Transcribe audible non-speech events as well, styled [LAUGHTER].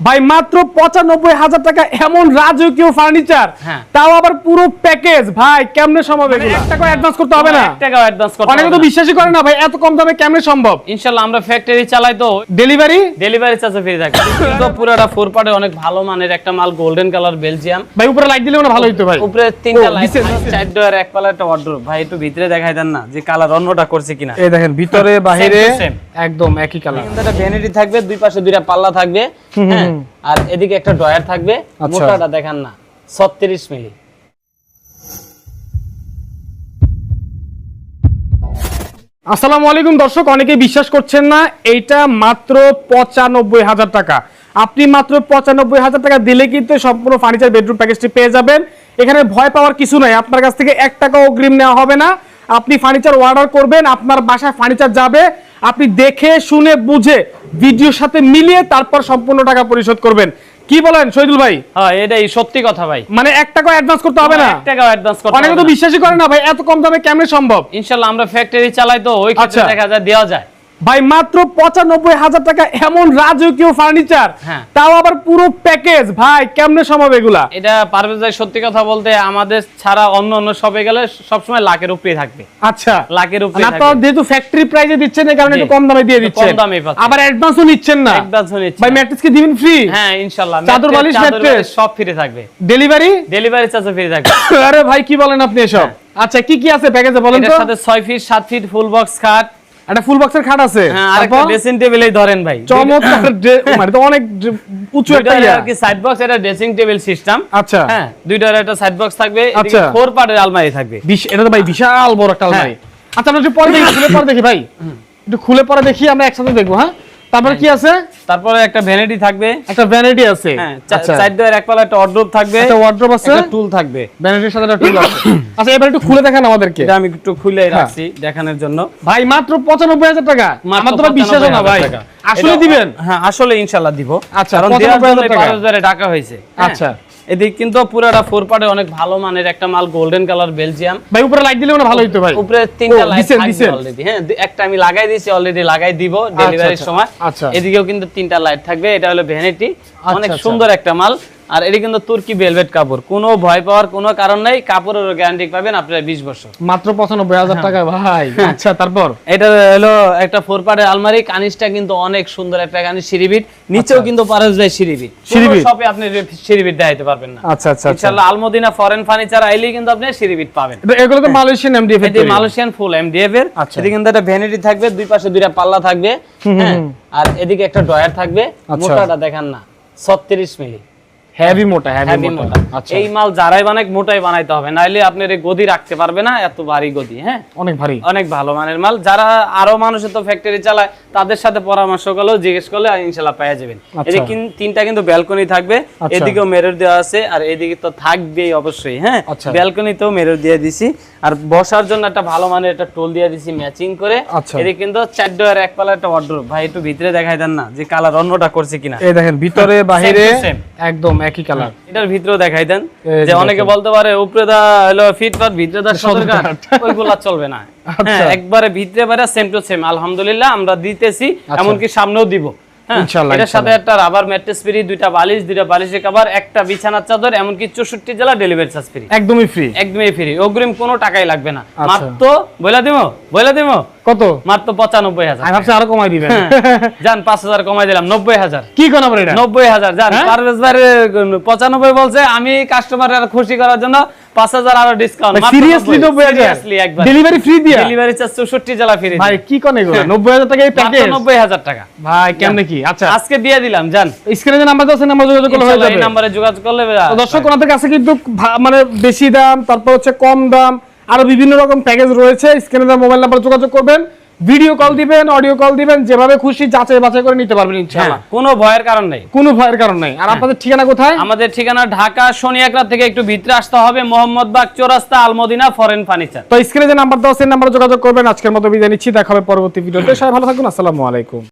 ভাই মাত্র পঁচানব্বই হাজার টাকা এমন রাজকীয় ফার্নিচার হ্যাঁ। তাও আবার পুরো প্যাকেজ ভাই কেমনে সম্ভব টাকা অ্যাডভান্স করতে হবে না। এক অ্যাডভান্স করতে অনেকে তো বিশ্বাসই করে না ভাই এত কম দামে কেমনে সম্ভব? ইনশাআল্লাহ আমরা ফ্যাক্টরি চালাই তো। ডেলিভারি ডেলিভারি চার্জে ফ্রি থাকে কিন্তু পুরোটা ফোর পার্টে অনেক ভালো মানের একটা মাল গোল্ডেন কালার বেলজিয়াম ভাই উপরে লাইট দিলে মানে ভালো হইতো ভাই। উপরে তিনটা লাইট। চার ডোর এক পাল্লা একটা ওয়ার্ডরোব ভাই একটু ভিতরে দেখাই দেন না যে কালার অন্যটা করছে কিনা। এই দেখেন ভিতরে বাহিরে। একদম একই কালার একটা ভ্যানিটি থাকবে দুই পাশে দুইটা পাল্লা থাকবে। হুম, হ্যাঁ। আর এদিকে একটা ড্রয়ার থাকবে আচ্ছা। মোটাটা দেখান না 36 মিলি। আসসালামু আলাইকুম দর্শক অনেকে বিশ্বাস করছেন না এইটা মাত্র পঁচানব্বই হাজার টাকা। আপনি মাত্র পঁচানব্বই হাজার টাকা দিলে কিন্তু সম্পূর্ণ ফার্নিচার বেডরুম প্যাকেজটি পেয়ে যাবেন। এখানে ভয় পাওয়ার কিছু নাই আপনার কাছ থেকে এক টাকা অগ্রিম নেওয়া হবে না। আপনি ফার্নিচার অর্ডার করবেন আপনার বাসায় ফার্নিচার যাবে। আপনি দেখে শুনে বুঝে ভিডিওর সাথে মিলিয়ে তারপর সম্পূর্ণ টাকা পরিশোধ করবেন। কি বলেন শহীদুল ভাই? হ্যাঁ এটাই সত্যি কথা ভাই। মানে এক টাকা অ্যাডভান্স করতে হবে না? এক টাকাও অ্যাডভান্স করতে অনেকে তো বিশ্বাসই করে না ভাই এত কম দামে কেমনে সম্ভব? ইনশাআল্লাহ আমরা ফ্যাক্টরি চালাই তো ওই ক্ষেত্রে আচ্ছা। দেখা যায় দেওয়া যায়। ভাই মাত্র পঁচানব্বই হাজার টাকা এমন রাজকীয় ফার্নিচার হ্যাঁ। তাও আবার পুরো প্যাকেজ ভাই কেমনে সম্ভব এগুলা? এটা পারভেজ ভাই সত্যি কথা বলতে আমাদের ছাড়া অন্য অন্য শপে গেলে সবসময় লাখের উপরে থাকবে। আচ্ছা। লাখের উপরে না তো যেহেতু ফ্যাক্টরি প্রাইসে দিচ্ছেন এই কারণে একটু কম দামে দিয়ে দিচ্ছেন কম দামে। আবার অ্যাডভান্সও নিচ্ছেন না। Advance ও নিচ্ছি ভাই না। ম্যাট্রিক্স কি দিবেন ফ্রি হ্যাঁ ইনশাআল্লাহ। চাদর বালিশ? বালিশ সব ফ্রি থাকবে। ডেলিভারি ডেলিভারি চার্জে ফ্রি থাকবে। [COUGHS] আরে ভাই কি বলেন আপনি এসব? আচ্ছা কি কি আছে প্যাকেজে বলেন তো? সাথে 6 ফিট 7 ফিট ফুল বক্স খাট একটা ফুল বক্সের খাট আছে। হ্যাঁ ড্রেসিং টেবিলই ধরেন ভাই। চমৎকার মানে তো অনেক উঁচু একটা ইয়া। কি সাইড বক্স এটা ড্রেসিং টেবিল সিস্টেম আচ্ছা। হ্যাঁ দুইটার একটা সাইড বক্স থাকবে এদিকে আচ্ছা। ফোর পার্টের আলমারি থাকবে। এটা তো ভাই বিশাল বড় একটা আলমারি। আচ্ছা আমরা একটু পরে দেখি খুলে পরে দেখি ভাই। একটু খুলে পরে দেখি আমরা একসাথে দেখব হ্যাঁ? তারপরে কি আছে? তারপরে একটা ভ্যানিটি থাকবে। একটা ভ্যানিটি আছে। হ্যাঁ আচ্ছা। সাইড ডোর এক পাল্লা একটা ওয়ার্ডরোব থাকবে। একটা ওয়ার্ড্রপ আছে? একটা টুল থাকবে। ভ্যানিটির সাথে একটা টুল আছে। আচ্ছা এবার একটু খুলে দেখান আমাদেরকে। এটা আমি একটু খুলে হ্যাঁ। রাখছি দেখানোর জন্য। ভাই মাত্র পঁচানব্বই হাজার টাকা। মাত্র আমার তো বিশ্বাস না ভাই? আসলে দিবেন? হ্যাঁ আসলে ইনশাআল্লাহ দিব। আচ্ছা, কারণ 95,000 টাকা। হয়েছে। হ্যাঁ। আচ্ছা। এদিক কিন্তু পুরাটা ফোর পার্টে অনেক ভালো মানের একটা মাল গোল্ডেন কালার বেলজিয়াম ভাই উপরে লাইট দিলে মানে ভালো হইতো ভাই। উপরে তিনটা লাইট দিছেন, থাকবে অলরেডি হ্যাঁ একটা আমি লাগাই দিয়েছি অলরেডি লাগাই দিব ডেলিভারির আচ্ছা, সময়। আচ্ছা। এদিকেও কিন্তু তিনটা লাইট থাকবে এটা হলো ভ্যানিটি অনেক আচ্ছা। সুন্দর একটা মাল। আর এটি কিন্তু তুর্কি ভেলভেট কাপড়। কোনো ভয় পাওয়ার কোনো কারণ নাই কাপড়ের গ্যারান্টি পাবেন আপনারা 20 বছর। মাত্র পঁচানব্বই হাজার টাকা ভাই। আচ্ছা তারপর? এটা হলো একটা ফোর পার্টের আলমারি কানিসটা কিন্তু অনেক সুন্দর একটা কানিস সিঁড়িবিট। নিচেও কিন্তু পারস যায় সিঁড়িবিট। সিঁড়িবিট? শপে আপনি সিঁড়িবিট দেখাইতে পারবেন না। আচ্ছা আচ্ছা আচ্ছা। ইনশাআল্লাহ আলমদিনা ফরেন ফার্নিচার আইলেই কিন্তু আপনি সিঁড়িবিট পাবেন। এগুলো তো মালয়েশিয়ান এমডিএফ এটি মালয়েশিয়ান ফুল এমডিএফ এর। আচ্ছা। এদিকে কিন্তু একটা ভ্যানিটি থাকবে দুই পাশে দুইটা পাল্লা থাকবে হ্যাঁ। আর এদিকে একটা ড্রয়ার থাকবে। আচ্ছা। মোটাটা দেখান না 36 মিলি। হেভি মোটা হেভি মোটা। আচ্ছা। এই মাল যারাই বানায় মোটাই বানাইতে হবে। নাইলে আপনার এই গদি রাখতে পারবে না এত ভারী গদি হ্যাঁ? অনেক ভারী। অনেক ভালো মানের মাল। যারা আরও মানুষের তো ফ্যাক্টরি চালায় তাদের সাথে পরামর্শ করলেও জিজ্ঞেস করলে ইনশাল্লাহ পেয়ে যাবেন। আচ্ছা। এদিকে কিন- তিনটা কিন্তু ব্যালকনি থাকবে। আচ্ছা। এদিকেও মেরর দেওয়া আছে আর এদিকে তো থাকবেই অবশ্যই হ্যাঁ? আচ্ছা। ব্যালকনিতেও মেরর দিয়ে দিছি। আর বসার জন্য একটা ভালো মানের একটা টোল দিয়ে দিছি ম্যাচিং করে। আচ্ছা। এদিকে কিন্তু চার ডোয়ার এক পালা একটা ওয়ার্ডরোব ভাই একটু ভিতরে দেখাই দেন না যে কালার অন্যটা করছে কিনা। এই দেখেন ভিতরে বাহিরে. একদম একই কালার এটার ভিতরেও দেখাই দেন। যে অনেকে বলতে পারে উপরে দা হলো ফিটফাট ভিতরে দা সদর কাট [LAUGHS] ওইগুলা চলবে না। আচ্ছা। হ্যাঁ একবারে ভিতরে বাইরে সেম টু সেম আলহামদুলিল্লাহ আমরা দিতেছি এমনকি সামনেও দিব। হ্যাঁ ইনশাআল্লাহ, এটার সাথে একটা রাবার ম্যাট্রেস ফ্রি দুইটা বালিশ দুইটা বালিশের কভার একটা বিছানার চাদর এমনকি চৌষট্টি জেলা ডেলিভারি চার্জ ফ্রি একদমই ফ্রি একদমই ফ্রি অগ্রিম কোনো টাকাই লাগবে না। আচ্ছা। মাত্র বইলা দিব বইলা দিব কত? মাত্র পঁচানব্বই আমি ভাবছি আরও কমাই দিবেন। হাজার কমাই দিলাম নব্বই হাজার। কি কোন এটা? হ্যাঁ? পারভেজ ভাই পঁচানব্বই বলছে আমি কাস্টমার খুশি করার জন্য পাঁচ হাজার ডিসকাউন্ট সিরিয়াসলি নব্বই। হাজার? সিরিয়াসলি একবার। ডেলিভারি ফ্রি দিয়া? ডেলিভারি চার্জ চৌষট্টি জেলা ফ্রি ভাই কি কোন এগুলো? নব্বই হাজার টাকা এই প্যাকেজ নব্বই হাজার টাকা। ভাই কেমনে কি? আচ্ছা। আজকে দিয়ে দিলাম যান স্ক্রিনে যে নাম্বার আছে নাম্বার যোগাযোগ করলে হয়ে ইনশাআল্লাহ এই যাবে। নাম্বারে যোগাযোগ করলে তো দর্শক ওনাদের কাছে কিন্তু মানে বেশি দাম তারপর হচ্ছে কম দাম আরও বিভিন্ন রকম প্যাকেজ রয়েছে। স্ক্রিনে মোবাইল নাম্বার যোগাযোগ করবেন। ভিডিও কল দিবেন অডিও কল দিবেন যেভাবে খুশি যাচাই বাছাই করে নিতে পারবেন হ্যাঁ, ইনশাআল্লাহ। কোনো ভয়ের কারণ নেই। কোনো ভয়ের কারণ নাই। আর আপনাদের ঠিকানা কোথায়? আমাদের ঠিকানা ঢাকা শনিয়াকড়া থেকে একটু ভিতরে আসতে হবে। মোহাম্মদ বাগ চৌরাস্তা আলমদিনা ফরেন ফার্নিচার। তো স্ক্রিনে যে নাম্বার দেওয়া সেই নাম্বারে যোগাযোগ করবেন। আজকের মতো বিদায় নিচ্ছি। দেখা হবে পরবর্তী ভিডিওতে। সবাই ভালো থাকুন। আসসালামু আলাইকুম।